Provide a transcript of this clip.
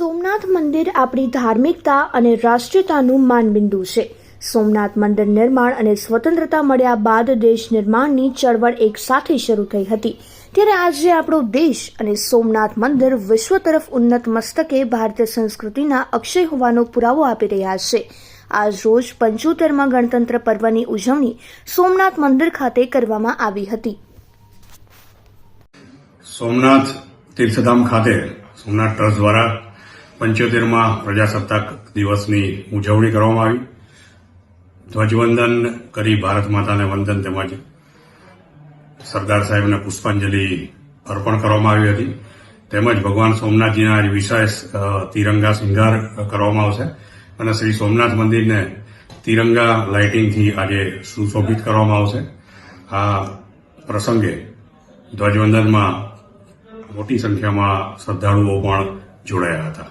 સોમનાથ મંદિર આપણી ધાર્મિકતા અને રાષ્ટ્રીયતાનું માનબિંદુ છે. સોમનાથ મંદિર નિર્માણ અને સ્વતંત્રતા મળ્યા બાદ દેશ નિર્માણની ચળવળ એક સાથે શરૂ થઈ હતી. ત્યારે આજે આપણો દેશ અને સોમનાથ મંદિર વિશ્વ તરફ ઉન્નત મસ્તકે ભારતીય સંસ્કૃતિના અક્ષય હોવાનો પુરાવો આપી રહ્યા છે. આજ રોજ પંચોતેરમાં ગણતંત્ર પર્વની ઉજવણી સોમનાથ મંદિર ખાતે કરવામાં આવી હતી. સોમનાથ તીર્થધામ ખાતે, સોમનાથ ટ્રસ્ટ દ્વારા પંચોતેરમાં પ્રજાસત્તાક દિવસની ઉજવણી કરવામાં આવી. ધ્વજવંદન કરી ભારત માતાને વંદન તેમજ સરદાર સાહેબને પુષ્પાંજલિ અર્પણ કરવામાં આવી હતી. તેમજ ભગવાન સોમનાથજીના આજે વિશેષ તિરંગા શૃંગાર કરવામાં આવશે અને શ્રી સોમનાથ મંદિરને તિરંગા લાઇટિંગથી આજે સુશોભિત કરવામાં આવશે. આ પ્રસંગે ધ્વજવંદનમાં મોટી સંખ્યામાં શ્રદ્ધાળુઓ પણ જોડાયા હતા.